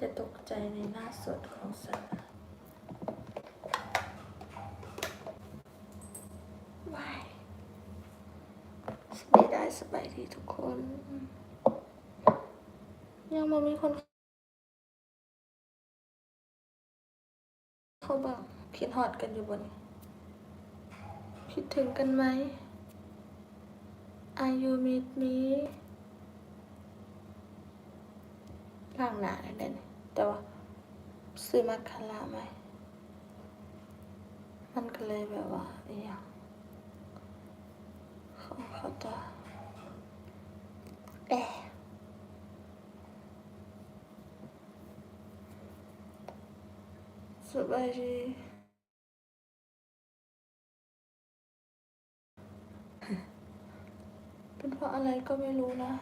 จะตกใจในหน้าสดของสันนะวายสบายได้สบายดีทุกคน ยังไม่มีคนเขาบอกคิดฮอดกันอยู่บน คิดถึงกันไหม Are you meet me ล่างหนาเลยเด่น แต่ว่า ซื้อมาคาราไหมมันก็เลยแบบว่าอย่างเขาเขาจะเอ๊ะสบายดีเป็นเพราะอะไรก็ไม่รู้นะ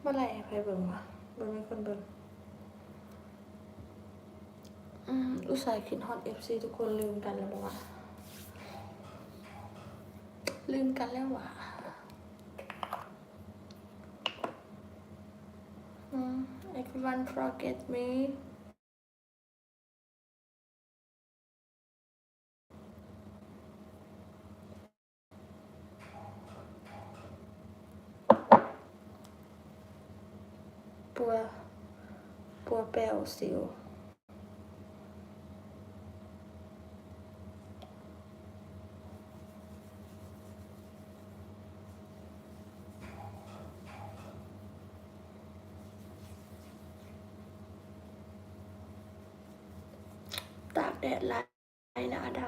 เมื่อไร่ไปเบิ่งวะเบิ่งมีคนเบิ่งอืมอุตส่าห์คิดฮอตเอฟซีทุกคนลืมกันแล้วบอกว่าลืมกันแล้ววะอืม everyone forget me ปัว ปัวแปลวสิวตากแดดลายหนาด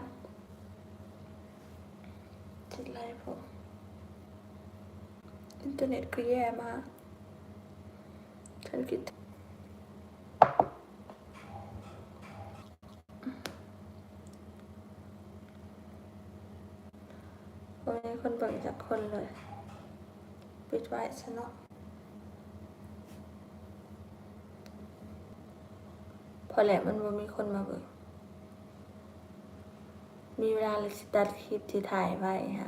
ำติดไรผมอินเทอร์เน็ตก็แย่มาก ฉันคิดวันนี้คนเบิ่งจากคนเลย ปิดไว้ซะเนาะพอแหละมันบ่มีคนมาเบิ่งมีเวลาเลยสิตัดคลิปที่ถ่ายไว้ฮะ